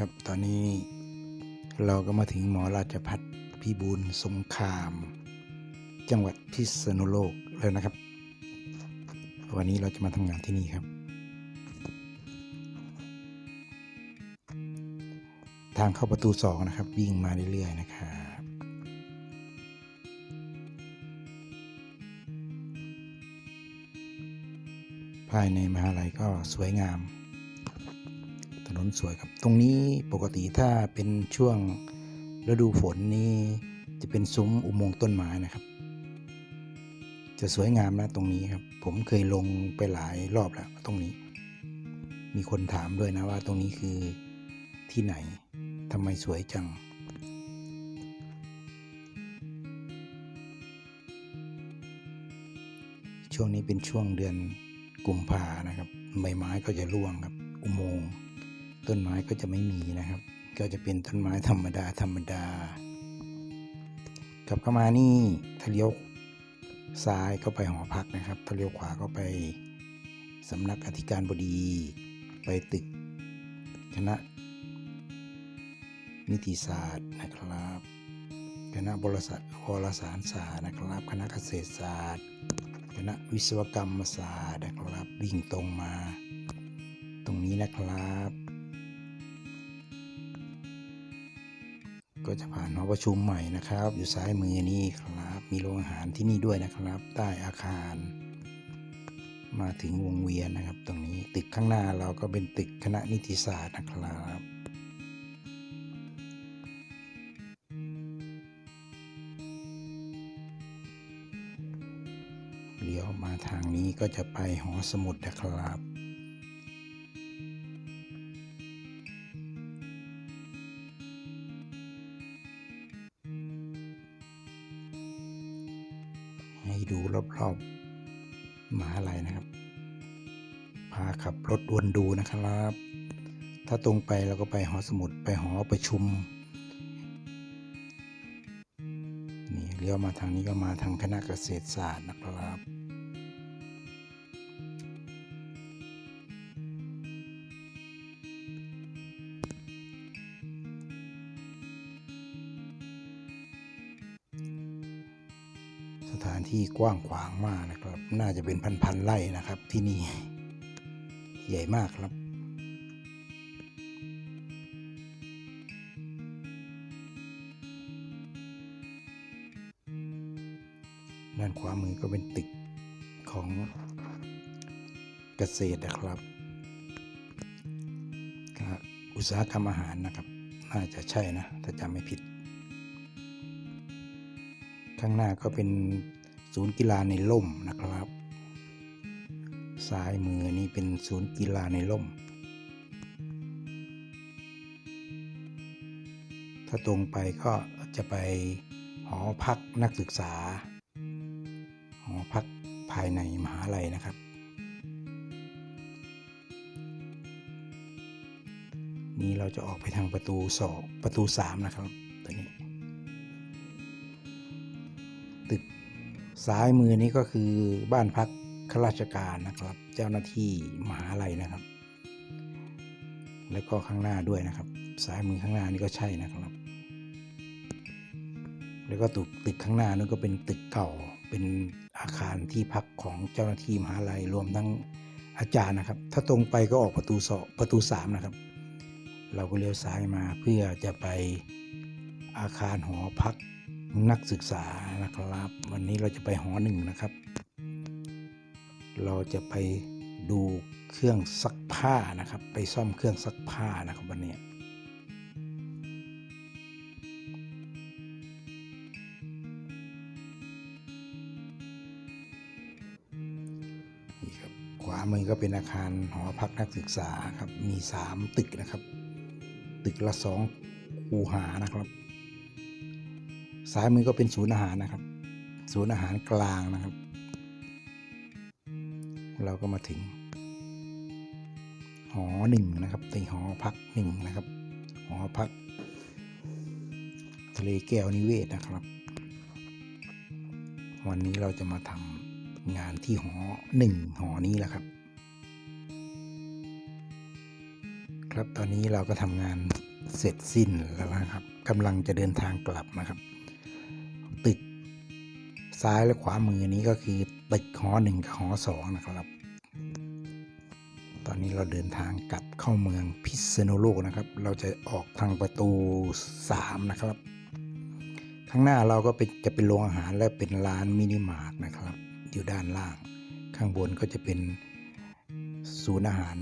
ครับตอนนี้เราก็มาถึงหมอราชพัฒพิบูลสงคราม จังหวัดพิษณุโลกแล้วนะครับ วันนี้เราจะมาทำงานที่นี่ครับ ทางเข้าประตูสองนะครับ วิ่งมาเรื่อยๆนะครับภายในมหาลัยก็สวยงาม ถนนสวยครับ ตรงนี้ปกติถ้าเป็นช่วงฤดูฝนนี่จะเป็นซุ้มอุโมงค์ต้นไม้นะครับ จะสวยงามนะตรงนี้ครับ ผมเคยลงไปหลายรอบแล้วตรงนี้ มีคนถามด้วยนะว่าตรงนี้คือที่ไหนทำไมสวยจัง ช่วงนี้เป็นช่วงเดือนกุมภานะครับ ใบไม้ก็จะร่วงครับ อุโมงค์ ต้นไม้ก็จะไม่มีนะครับ ก็จะเป็นต้นไม้ธรรมดาธรรมดากลับเข้ามานี่ถ้าเลี้ยวซ้ายก็ไปหอพักนะครับถ้าเลี้ยวขวาก็ไปสำนักอธิการบดี ไปตึกคณะนิติศาสตร์นะครับ คณะบรสวรสารศาสตร์นะครับ คณะเกษตรศาสตร์ คณะวิศวกรรมศาสตร์นะครับ วิ่งตรงมา ตรงนี้นะครับ ก็จะผ่านหอประชุมใหม่นะครับ อยู่ซ้ายมือนี่ครับ มีโรงอาหารที่นี่ด้วยนะครับ ใต้อาคาร มาถึงวงเวียนนะครับ ตรงนี้ตึกข้างหน้าเราก็เป็นตึกคณะนิติศาสตร์นะครับเลี้ยวมาทางนี้ก็จะไปหอสมุดนะครับ ดูรอบๆมหาลัยนะครับ พาขับรถวนดูนะครับ ถ้าตรงไปเราก็ไปหอสมุดไปหอประชุม นี่เลี้ยวมาทางนี้ก็มาทางคณะเกษตรศาสตร์นะครับ ที่กว้างขวางมากนะครับ น่าจะเป็นพันๆไร่นะครับที่นี่ ใหญ่มากครับ ด้านขวามือก็เป็นตึกของเกษตรนะครับครับอุตสาหกรรมอาหารนะครับ น่าจะใช่นะ ถ้าจำไม่ผิดข้างหน้าก็เป็น ศูนย์กีฬาในร่มนะครับ ซ้ายมือนี่เป็นศูนย์กีฬาในร่ม ถ้าตรงไปก็จะไปหอพักนักศึกษา หอพักภายในมหาลัยนะครับนี่เราจะออกไปทางประตูสองประตูสามนะครับตัวนี้ ซ้ายมือนี้ก็คือบ้านพักข้าราชการนะครับ เจ้าหน้าที่มหาลัยนะครับ แล้วก็ข้างหน้าด้วยนะครับ ซ้ายมือข้างหน้านี่ก็ใช่นะครับ แล้วก็ตึกตึกข้างหน้านั่นก็เป็นตึกเก่าเป็นอาคารที่พักของเจ้าหน้าที่มหาลัยรวมทั้งอาจารย์นะครับ ถ้าตรงไปก็ออกประตูสอประตูสามนะครับ เราก็เลี้ยวซ้ายมาเพื่อจะไปอาคารหอพักนักศึกษา นะครับ วันนี้เราจะไปหอหนึ่งนะครับ เราจะไปดูเครื่องซักผ้านะครับ ไปซ่อมเครื่องซักผ้านะครับวันนี้นี่ครับขวามือก็เป็นอาคารหอพักนักศึกษาครับ มีสามตึกนะครับ ตึกละสองคูหานะครับ ซ้ายมือก็เป็นศูนย์อาหารนะครับ ศูนย์อาหารกลางนะครับ เราก็มาถึง หอหนึ่งนะครับในหอพักหนึ่งนะครับ หอพักทะเลแก้วนิเวศนะครับ วันนี้เราจะมาทำงานที่หอหนึ่งหอนี้แหละครับครับตอนนี้เราก็ทำงานเสร็จสิ้นแล้วนะครับกำลังจะเดินทางกลับนะครับ ซ้ายและขวามือนี้ก็คือตึกหอหนึ่งกับหอสองนะครับ ตอนนี้เราเดินทางกลับเข้าเมืองพิษณุโลกนะครับ เราจะออกทางประตู 3 นะครับ ข้างหน้าเราก็เป็นจะเป็นโรงอาหารและเป็นร้านมินิมาร์ทนะครับ อยู่ด้านล่าง ข้างบนก็จะเป็นศูนย์อาหาร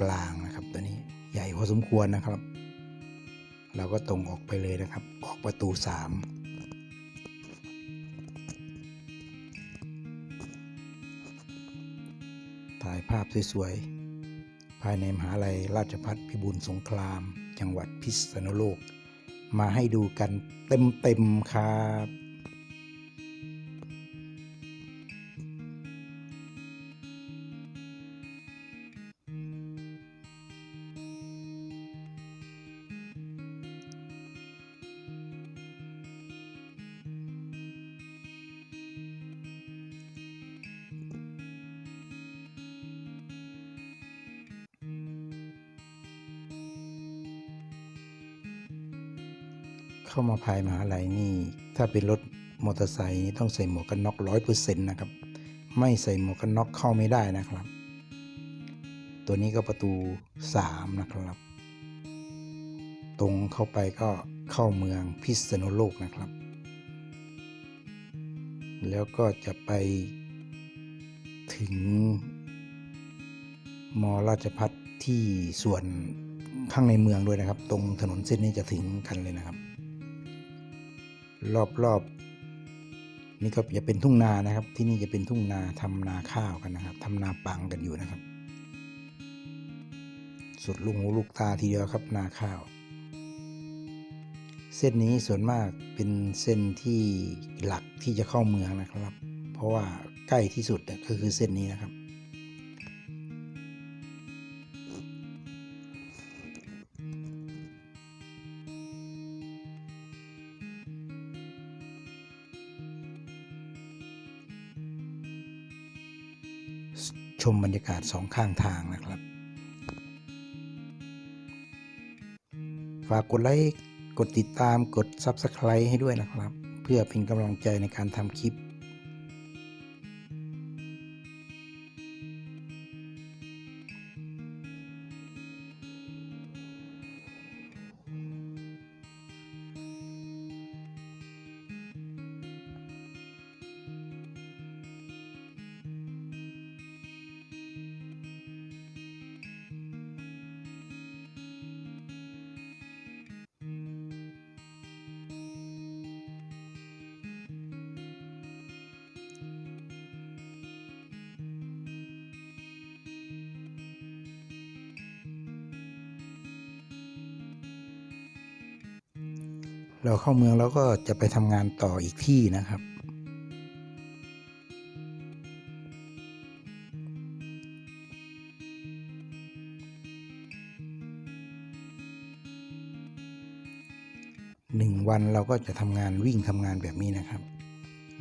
กลางนะครับตัวนี้ใหญ่พอสมควรนะครับ เราก็ตรงออกไปเลยนะครับ ออกประตู 3 ถ่ายภาพสวยๆ ภายในมหาลัยราชภัฏพิบูลสงคราม จังหวัดพิษณุโลก มาให้ดูกันเต็มๆครับ เข้ามาภายมหาลัยนี่ ถ้าเป็นรถมอเตอร์ไซค์นี่ต้องใส่หมวกกันน็อกร้อยเปอร์เซ็นต์นะครับ ไม่ใส่หมวกกันน็อกเข้าไม่ได้นะครับ ตัวนี้ก็ประตู 3 นะครับ ตรงเข้าไปก็เข้าเมืองพิษณุโลกนะครับ แล้วก็จะไปถึงมอราชพัฒที่ส่วนข้างในเมืองด้วยนะครับ ตรงถนนเส้นนี้จะถึงกันเลยนะครับ รอบๆนี่ก็จะเป็นทุ่งนานะครับ ที่นี่จะเป็นทุ่งนาทำนาข้าวกันนะครับทำนาปังกันอยู่นะครับ สุดลูกหูลูกตาทีเดียวครับนาข้าว เส้นนี้ส่วนมากเป็นเส้นที่หลักที่จะเข้าเมืองนะครับ เพราะว่าใกล้ที่สุดก็คือเส้นนี้นะครับ ชมบรรยากาศสองข้างทางนะครับ ฝากกดไลค์ กดติดตาม กด Subscribe ให้ด้วยนะครับ เพื่อเป็นกำลังใจในการทำคลิป เราเข้าเมืองแล้วก็จะไปทำงานต่ออีกที่นะครับ หนึ่งวันเราก็จะทำงานวิ่งทำงานแบบนี้นะครับ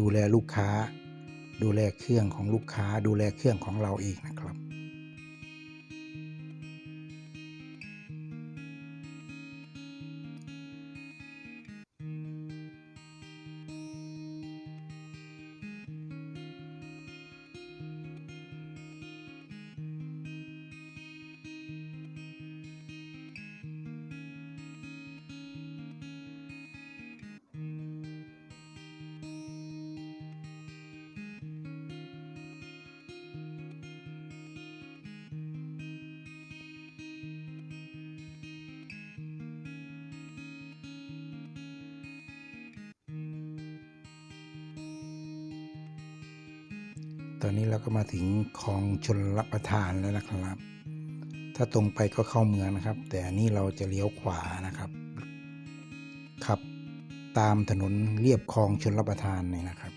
ดูแลลูกค้า ดูแลเครื่องของลูกค้า ดูแลเครื่องของเราเองนะครับ ตอนนี้เราก็มาถึงคลองชนรับประทานแล้วนะครับ ถ้าตรงไปก็เข้าเมืองนะครับ แต่อันนี้เราจะเลี้ยวขวานะครับขับตามถนนเรียบคลองชนรับประทานเนี่ยนะครับ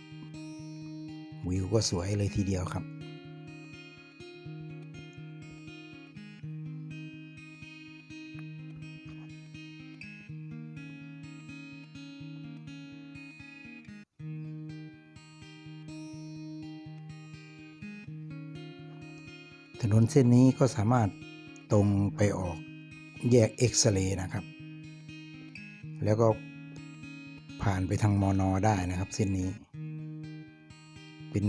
วิวก็สวยเลยทีเดียวครับ ถนนเส้นนี้ก็สามารถตรงไปออกแยกเอ็กซเรย์นะครับ แล้วก็ผ่านไปทางมอนอได้นะครับ เส้นนี้ เป็น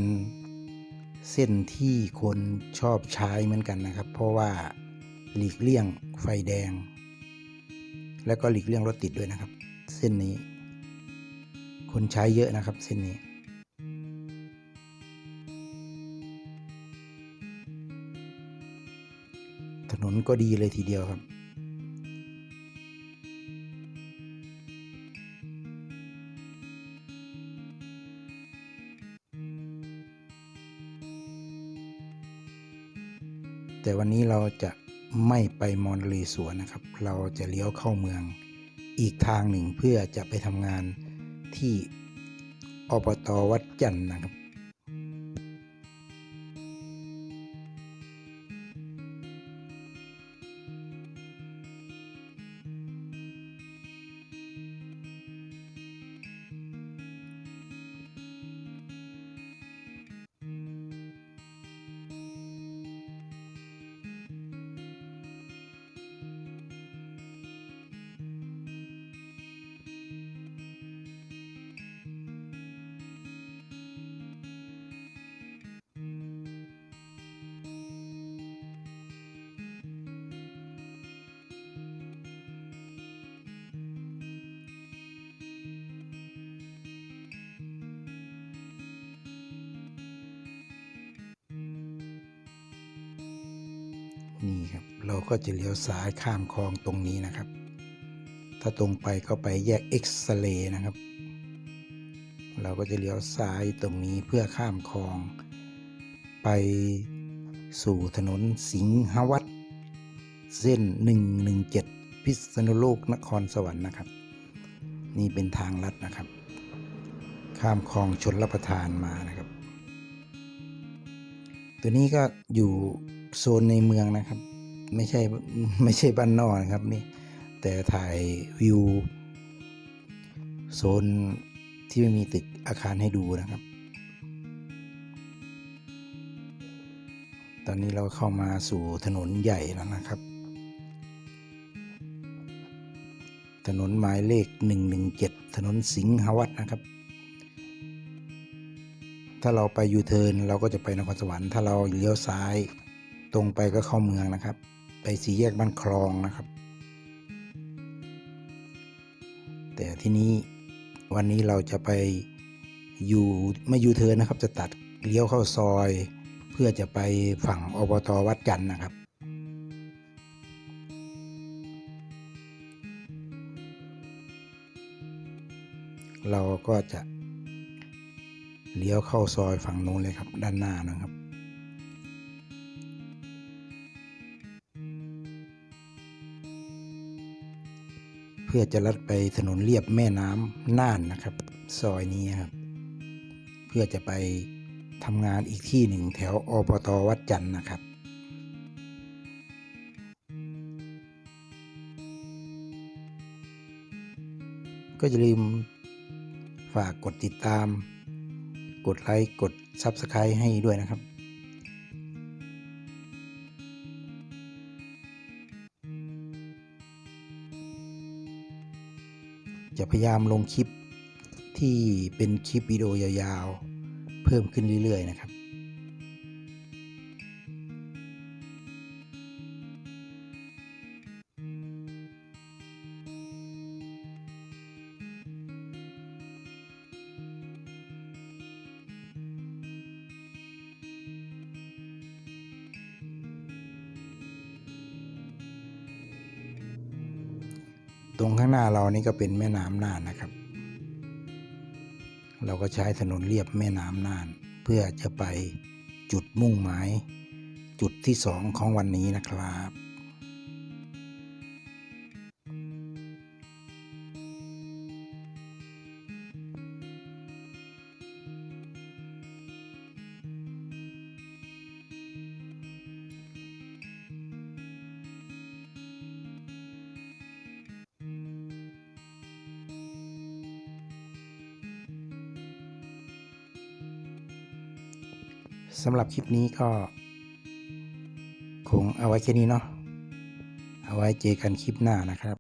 เส้นที่คนชอบใช้เหมือนกันนะครับ เพราะว่าหลีกเลี่ยงไฟแดง แล้วก็หลีกเลี่ยงรถติดด้วยนะครับ เส้นนี้ คนใช้เยอะนะครับ เส้นนี้ นก็ดีเลยทีเดียวครับ แต่วันนี้เราจะไม่ไปมอนรีสวนนะครับ เราจะเลี้ยวเข้าเมืองอีกทางหนึ่งเพื่อจะไปทำงานที่อบตวัดจันทร์นะครับ นี่ครับ เราก็จะเลี้ยวซ้ายข้ามคลองตรงนี้นะครับ ถ้าตรงไปก็ไปแยกเอ็กซเรย์นะครับ เราก็จะเลี้ยวซ้ายตรงนี้เพื่อข้ามคลอง ไปสู่ถนนสิงหวัดเส้น 117 พิษณุโลกนครสวรรค์นะครับ นี่เป็นทางลัดนะครับ ข้ามคลองชนรับประทานมานะครับ ตัวนี้ก็อยู่ โซนในเมืองนะครับ ไม่ใช่ไม่ใช่บ้านนอกนะครับนี่แต่ถ่ายวิวโซนที่ไม่มีตึกอาคารให้ดูนะครับ ตอนนี้เราเข้ามาสู่ถนนใหญ่แล้วนะครับ ถนนหมายเลข 117 ถนนสิงหวัดนะครับ ถ้าเราไปยูเทิร์นเราก็จะไปนครสวรรค์ ถ้าเราเลี้ยวซ้าย ตรงไปก็เข้าเมืองนะครับ ไปสี่แยกบ้านคลองนะครับ แต่ที่นี้วันนี้เราจะไปอยู่ไม่ยูเทิร์นะครับ จะตัดเลี้ยวเข้าซอย เพื่อจะไปฝั่งอบตวัดจันนะครับ เราก็จะเลี้ยวเข้าซอยฝั่งนู้นเลยครับ ด้านหน้านะครับ พื่อจะลัดไปถนนเลียบแม่น้ำน่านนะครับ ซอยนี้ครับ เพื่อจะไปทำงานอีกที่หนึ่งแถวอบตวัดจันทร์นะครับก็อย่าลืมฝากกดติดตาม กดไลค์ กด Subscribe ให้ด้วยนะครับ จะพยายามลงคลิปที่เป็นคลิปวิดีโอยาวๆ เพิ่มขึ้นเรื่อยๆนะครับ รงข้างหน้าเรานี่ก็เป็นแม่น้ำน่านนะครับ เราก็ใช้ถนนเรียบแม่น้ำน่าน เพื่อจะไปจุดมุ่งหมาย จุดที่สองของวันนี้นะครับ สำหรับคลิปนี้ก็ คงเอาไว้แค่นี้เนาะเอาไว้เจอกันคลิปหน้านะครับ